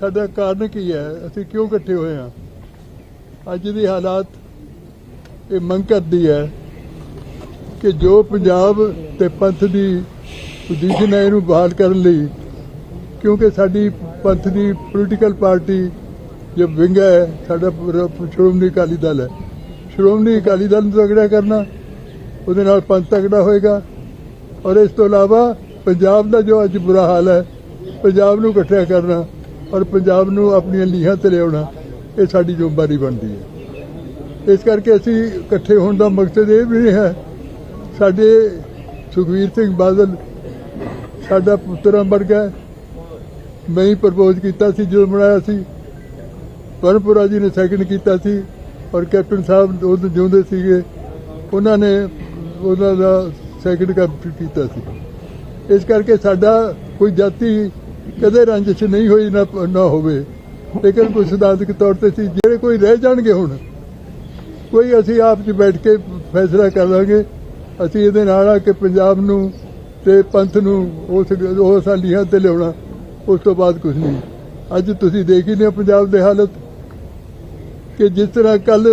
ਸਾਡਾ ਕਾਰਨ ਕੀ ਹੈ? ਅਸੀਂ ਕਿਉਂ ਇਕੱਠੇ ਹੋਏ ਹਾਂ? ਅੱਜ ਦੀ ਹਾਲਾਤ ਇਹ ਮੰਗ ਕਰਦੀ ਹੈ ਕਿ ਜੋ ਪੰਜਾਬ ਤੇ ਪੰਥ ਦੀ ਪੋਜੀਸ਼ਨ ਹੈ ਇਹਨੂੰ ਬਹਾਲ ਕਰਨ ਲਈ, ਕਿਉਂਕਿ ਸਾਡੀ ਪੰਥ ਦੀ ਪੋਲੀਟੀਕਲ ਪਾਰਟੀ ਜੋ ਵਿੰਗ ਹੈ, ਸਾਡਾ ਸ਼੍ਰੋਮਣੀ ਅਕਾਲੀ ਦਲ ਹੈ। ਸ਼੍ਰੋਮਣੀ ਅਕਾਲੀ ਦਲ ਨੂੰ ਤਗੜਾ ਕਰਨਾ, ਉਹਦੇ ਨਾਲ ਪੰਥ ਤਗੜਾ ਹੋਏਗਾ। ਔਰ ਇਸ ਤੋਂ ਇਲਾਵਾ ਪੰਜਾਬ ਦਾ ਜੋ ਅੱਜ ਬੁਰਾ ਹਾਲ ਹੈ, ਪੰਜਾਬ ਨੂੰ ਇਕੱਠਿਆ ਕਰਨਾ ਔਰ ਪੰਜਾਬ ਨੂੰ ਆਪਣੀਆਂ ਲੀਹਾਂ ਤੇ ਲਿਆਉਣਾ, ਇਹ ਸਾਡੀ ਜ਼ਿੰਮੇਵਾਰੀ ਬਣਦੀ ਹੈ। ਇਸ ਕਰਕੇ ਅਸੀਂ ਇਕੱਠੇ ਹੋਣ ਦਾ ਮਕਸਦ ਇਹ ਵੀ ਹੈ, ਸਾਡੇ ਸੁਖਵੀਰ ਸਿੰਘ ਬਾਦਲ, ਸਾਡਾ ਪੁੱਤਰਾਂ ਵਰਗਾ ਹੈ। ਮੈਂ ਹੀ ਪ੍ਰਪੋਜ਼ ਕੀਤਾ ਸੀ, ਜਦੋਂ ਬਣਾਇਆ ਸੀ। ਪਰਮਪੁਰਾ ਜੀ ਨੇ ਸੈਕਿੰਡ ਕੀਤਾ ਸੀ ਔਰ ਕੈਪਟਨ ਸਾਹਿਬ ਉਹ ਜਿਉਂਦੇ ਸੀਗੇ, ਉਹਨਾਂ ਨੇ ਉਹਨਾਂ ਦਾ ਸੈਕਿੰਡ ਕੀਤਾ ਸੀ। ਇਸ ਕਰਕੇ ਸਾਡਾ ਕੋਈ ਜਾਤੀ ਕਦੇ ਰੰਜਿਸ਼ ਨਹੀਂ ਹੋਈ ਨਾ ਨਾ ਹੋਵੇ। ਲੇਕਿਨ ਕੋਈ ਸਿਧਾਂਤਕ ਤੌਰ ਤੇ ਸੀ ਜਿਹੜੇ ਕੋਈ ਰਹਿ ਜਾਣਗੇ ਹੁਣ, ਕੋਈ ਅਸੀਂ ਆਪ 'ਚ ਬੈਠ ਕੇ ਫੈਸਲਾ ਕਰ ਲਾਂਗੇ। ਅਸੀਂ ਇਹਦੇ ਨਾਲ ਆ ਕਿ ਪੰਜਾਬ ਨੂੰ ਤੇ ਪੰਥ ਨੂੰ ਉਸ ਉਸ ਲੀਹਾਂ ਤੇ ਲਿਆਉਣਾ, ਉਸ ਤੋਂ ਬਾਅਦ ਕੁਝ ਨਹੀਂ। ਅੱਜ ਤੁਸੀਂ ਦੇਖ ਹੀ ਲਿਆ ਪੰਜਾਬ ਦੇ ਹਾਲਤ, ਕਿ ਜਿਸ ਤਰ੍ਹਾਂ ਕੱਲ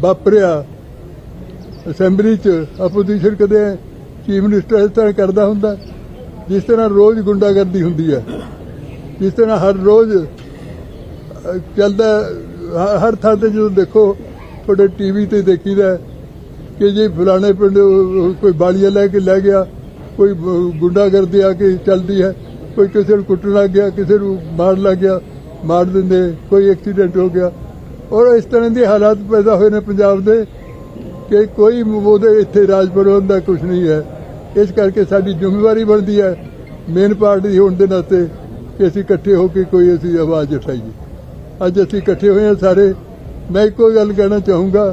ਵਾਪਰਿਆ ਅਸੈਂਬਲੀ 'ਚ ਆਪੋਜੀਸ਼ਨ ਕਦੇ ਚੀਫ ਮਿਨਿਸਟਰ ਇਸ ਤਰ੍ਹਾਂ ਕਰਦਾ ਹੁੰਦਾ, ਜਿਸ ਤਰ੍ਹਾਂ ਰੋਜ਼ ਗੁੰਡਾਗਰਦੀ ਹੁੰਦੀ ਹੈ। ਜਿਸ ਤਰ੍ਹਾਂ ਹਰ ਰੋਜ਼ ਚੱਲਦਾ ਹਰ ਥਾਂ ਤੇ ਜਦੋਂ ਦੇਖੋ, ਤੁਹਾਡੇ ਟੀਵੀ ਤੇ ਦੇਖੀਦਾ ਕਿ ਜੇ ਫਲਾਣੇ ਪਿੰਡ ਕੋਈ ਬਾਲੀਆਂ ਲੈ ਕੇ ਲੈ ਗਿਆ, ਕੋਈ ਬ- ਗੁੰਡਾਗਰਦੀ ਆ ਕੇ ਚੱਲਦੀ ਹੈ, ਕੋਈ ਕਿਸੇ ਨੂੰ ਕੁੱਟਣ ਲੱਗ ਗਿਆ, ਕਿਸੇ ਨੂੰ ਮਾਰਨ ਲੱਗ ਗਿਆ, ਮਾਰ ਦਿੰਦੇ, ਕੋਈ ਐਕਸੀਡੈਂਟ ਹੋ ਗਿਆ। ਔਰ ਇਸ ਤਰ੍ਹਾਂ ਦੇ ਹਾਲਾਤ ਪੈਦਾ ਹੋਏ ਨੇ ਪੰਜਾਬ ਦੇ ਕਿ ਕੋਈ ਉਹਦੇ ਇੱਥੇ ਰਾਜ ਪ੍ਰਬੰਧ ਦਾ ਕੁਝ ਨਹੀਂ ਹੈ। ਇਸ ਕਰਕੇ ਸਾਡੀ ਜ਼ਿੰਮੇਵਾਰੀ ਬਣਦੀ ਹੈ ਮੇਨ ਪਾਰਟੀ ਹੋਣ ਦੇ ਨਾਤੇ। ਕਿ ਅਸੀਂ ਇਕੱਠੇ ਹੋ ਕੇ ਕੋਈ ਅਸੀਂ ਆਵਾਜ਼ ਉਠਾਈਏ। ਅੱਜ ਅਸੀਂ ਇਕੱਠੇ ਹੋਏ ਹਾਂ ਸਾਰੇ। ਮੈਂ ਇੱਕੋ ਗੱਲ ਕਹਿਣਾ ਚਾਹੂੰਗਾ।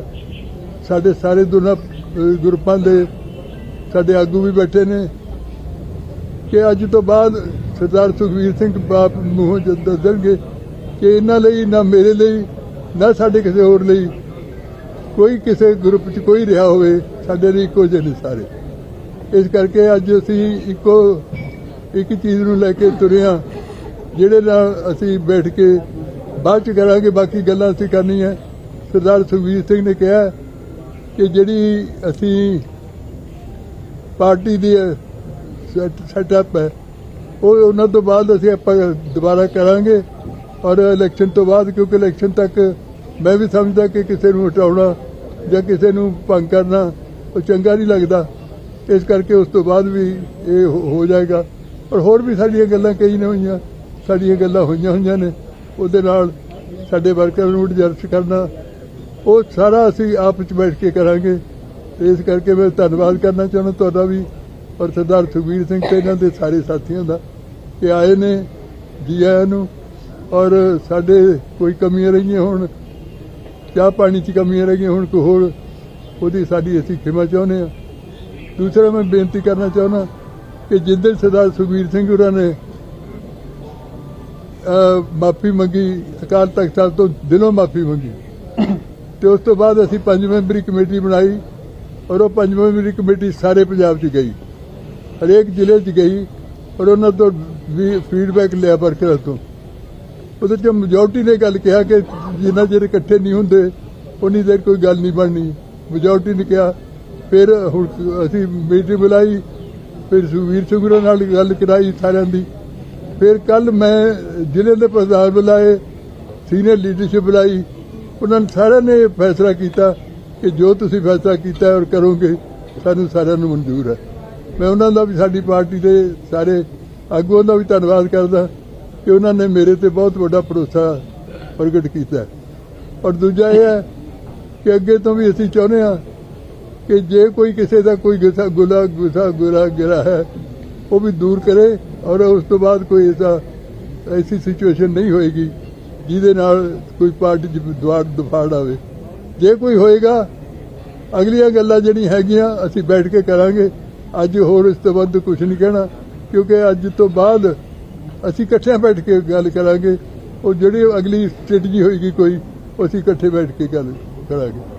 ਸਾਡੇ ਸਾਰੇ ਦੋਨਾਂ ਗਰੁੱਪਾਂ ਦੇ ਸਾਡੇ ਆਗੂ ਵੀ ਬੈਠੇ ਨੇ ਕਿ ਅੱਜ ਤੋਂ ਬਾਅਦ ਸਰਦਾਰ ਸੁਖਵੀਰ ਸਿੰਘ ਬਾਪ ਮੂੰਹੋਂ ਜਦ ਦੱਸਣਗੇ ਕਿ ਇਹਨਾਂ ਲਈ ਨਾ ਮੇਰੇ ਲਈ, ਨਾ ਸਾਡੇ ਕਿਸੇ ਹੋਰ ਲਈ। ਕੋਈ ਕਿਸੇ ਗਰੁੱਪ 'ਚ ਕੋਈ ਰਿਹਾ ਹੋਵੇ, ਸਾਡੇ ਲਈ ਇੱਕੋ ਜਿਹੇ ਨੇ ਸਾਰੇ। ਇਸ ਕਰਕੇ ਅੱਜ ਅਸੀਂ ਇੱਕੋ ਇੱਕ ਚੀਜ਼ ਨੂੰ ਲੈ ਕੇ ਤੁਰੇ ਹਾਂ। ਜਿਹੜੇ ਨਾਲ ਅਸੀਂ ਬੈਠ ਕੇ ਬਾਅਦ ਚ ਕਰਾਂਗੇ, ਬਾਕੀ ਗੱਲਾਂ ਅਸੀਂ ਕਰਨੀਆਂ। ਸਰਦਾਰ ਸੁਖਬੀਰ ਸਿੰਘ ਨੇ ਕਿਹਾ ਕਿ ਜਿਹੜੀ ਅਸੀਂ ਪਾਰਟੀ ਦੀ ਸੈਟਅਪ ਹੈ, ਉਹ ਉਹਨਾਂ ਤੋਂ ਬਾਅਦ ਅਸੀਂ ਆਪਾਂ ਦੁਬਾਰਾ ਕਰਾਂਗੇ। ਔਰ ਇਲੈਕਸ਼ਨ ਤੋਂ ਬਾਅਦ, ਕਿਉਂਕਿ ਇਲੈਕਸ਼ਨ ਤੱਕ ਮੈਂ ਵੀ ਸਮਝਦਾ ਕਿ ਕਿਸੇ ਨੂੰ ਹਟਾਉਣਾ ਜਾਂ ਕਿਸੇ ਨੂੰ ਭੰਗ ਕਰਨਾ, ਉਹ ਚੰਗਾ ਨਹੀਂ ਲੱਗਦਾ। ਇਸ ਕਰਕੇ ਉਸ ਤੋਂ ਬਾਅਦ ਵੀ ਇਹ ਹੋ ਜਾਏਗਾ। ਔਰ ਹੋਰ ਵੀ ਸਾਡੀਆਂ ਗੱਲਾਂ ਕਈ ਨੇ ਹੋਈਆਂ। ਸਾਡੀਆਂ ਗੱਲਾਂ ਹੋਈਆਂ ਹੋਈਆਂ ਨੇ, ਉਹਦੇ ਨਾਲ ਸਾਡੇ ਵਰਕਰਾਂ ਨੂੰ ਐਡਜਸਟ ਕਰਨਾ, ਉਹ ਸਾਰਾ ਅਸੀਂ ਆਪ ਵਿੱਚ ਬੈਠ ਕੇ ਕਰਾਂਗੇ। ਇਸ ਕਰਕੇ ਮੈਂ ਧੰਨਵਾਦ ਕਰਨਾ ਚਾਹੁੰਦਾ ਤੁਹਾਡਾ ਵੀ, ਔਰ ਸਰਦਾਰ ਸੁਖਬੀਰ ਸਿੰਘ ਤੇ ਇਹਨਾਂ ਦੇ ਸਾਰੇ ਸਾਥੀਆਂ ਦਾ, ਕਿ ਆਏ ਨੇ, ਜੀ ਆਇਆਂ ਨੂੰ, ਔਰ ਸਾਡੇ ਕੋਈ ਕਮੀਆਂ ਰਹੀਆਂ ਹੋਣ, ਚਾਹ ਪਾਣੀ 'ਚ ਕਮੀਆਂ ਰਹੀਆਂ ਹੋਣ, ਕੋਈ ਹੋਰ, ਉਹਦੀ ਸਾਡੀ ਅਸੀਂ ਖਿਮਾ ਚਾਹੁੰਦੇ ਹਾਂ। ਦੂਸਰਾ ਮੈਂ ਬੇਨਤੀ ਕਰਨਾ ਚਾਹੁੰਦਾ ਕਿ ਜਿੱਦਣ ਸਰਦਾਰ ਸੁਖਬੀਰ ਸਿੰਘ ਹੋਰਾਂ ਨੇ ਮਾਫੀ ਮੰਗੀ, ਅਕਾਲ ਤਖਤ ਸਾਹਿਬ ਤੋਂ ਦਿਲੋਂ ਮਾਫੀ ਮੰਗੀ। ਤੇ ਉਸ ਤੋਂ ਬਾਅਦ ਅਸੀਂ ਪੰਜ ਮੈਂਬਰੀ ਕਮੇਟੀ ਬਣਾਈ ਔਰ ਉਹ ਪੰਜ ਮੈਂਬਰੀ ਕਮੇਟੀ ਸਾਰੇ ਪੰਜਾਬ 'ਚ ਗਈ। ਹਰੇਕ ਜ਼ਿਲ੍ਹੇ 'ਚ ਗਈ ਔਰ ਉਹਨਾਂ ਤੋਂ ਵੀ ਫੀਡਬੈਕ ਲਿਆ ਵਰਕਰਾਂ ਤੋਂ। ਉਹਦੇ 'ਚ ਮੈਜੋਰਟੀ ਨੇ ਗੱਲ ਕਿਹਾ ਕਿ ਜਿੰਨਾ ਚਿਰ ਇਕੱਠੇ ਨਹੀਂ ਹੁੰਦੇ, ਉਨੀ ਦੇਰ ਕੋਈ ਗੱਲ ਨਹੀਂ ਬਣਨੀ। ਮੈਜੋਰਟੀ ਨੇ ਕਿਹਾ, ਫਿਰ ਹੁਣ ਅਸੀਂ ਮੀਟਿੰਗ ਬੁਲਾਈ, ਫਿਰ ਸੁਖਵੀਰ ਸਿੰਘ ਨਾਲ ਗੱਲ ਕਰਾਈ ਸਾਰਿਆਂ ਦੀ। ਫਿਰ ਕੱਲ ਮੈਂ ਜ਼ਿਲ੍ਹੇ ਦੇ ਪ੍ਰਧਾਨ ਬੁਲਾਏ ਸੀਨੀਅਰ ਲੀਡਰਸ਼ਿਪ ਬੁਲਾਈ। ਉਹਨਾਂ ਨੇ ਸਾਰਿਆਂ ਨੇ ਫੈਸਲਾ ਕੀਤਾ ਕਿ ਜੋ ਤੁਸੀਂ ਫੈਸਲਾ ਕੀਤਾ ਔਰ ਕਰੋਗੇ, ਸਾਨੂੰ ਸਾਰਿਆਂ ਨੂੰ ਮਨਜ਼ੂਰ ਹੈ। ਮੈਂ ਉਹਨਾਂ ਦਾ ਵੀ ਸਾਡੀ ਪਾਰਟੀ ਦੇ ਸਾਰੇ ਆਗੂਆਂ ਦਾ ਵੀ ਧੰਨਵਾਦ ਕਰਦਾ ਕਿ ਉਹਨਾਂ ਨੇ ਮੇਰੇ ਤੇ ਬਹੁਤ ਵੱਡਾ ਭਰੋਸਾ ਪ੍ਰਗਟ ਕੀਤਾ। ਔਰ ਦੂਜਾ ਇਹ ਹੈ ਕਿ ਅੱਗੇ ਤੋਂ ਵੀ ਅਸੀਂ ਚਾਹੁੰਦੇ ਹਾਂ ਕਿ ਜੇ ਕੋਈ ਕਿਸੇ ਦਾ ਕੋਈ ਗੁੱਸਾ ਗੁਲਾ ਗੁੱਸਾ ਗੁਰਾ ਗਿਰਾ ਹੈ, ਉਹ ਵੀ ਦੂਰ ਕਰੇ। ਔਰ ਉਸ ਤੋਂ ਬਾਅਦ ਕੋਈ ਐਸਾ, ਐਸੀ ਸਿਚੁਏਸ਼ਨ ਨਹੀਂ ਹੋਏਗੀ ਜਿਹਦੇ ਨਾਲ ਕੋਈ ਪਾਰਟੀ ਚ ਦੁਆਰ ਦਫਾੜ ਆਵੇ। ਜੇ ਕੋਈ ਹੋਏਗਾ, ਅਗਲੀਆਂ ਗੱਲਾਂ ਜਿਹੜੀਆਂ ਹੈਗੀਆਂ ਅਸੀਂ ਬੈਠ ਕੇ ਕਰਾਂਗੇ। ਅੱਜ ਹੋਰ ਇਸ ਤੋਂ ਵੱਧ ਕੁਝ ਨਹੀਂ ਕਹਿਣਾ, ਕਿਉਂਕਿ ਅੱਜ ਤੋਂ ਬਾਅਦ ਅਸੀਂ ਇਕੱਠਿਆਂ ਬੈਠ ਕੇ ਗੱਲ ਕਰਾਂਗੇ। ਉਹ ਜਿਹੜੀ ਅਗਲੀ ਸਟ੍ਰੈਟਜੀ ਹੋਏਗੀ ਕੋਈ ਅਸੀਂ ਇਕੱਠੇ ਬੈਠ ਕੇ ਗੱਲ ਕਰਾਂਗੇ।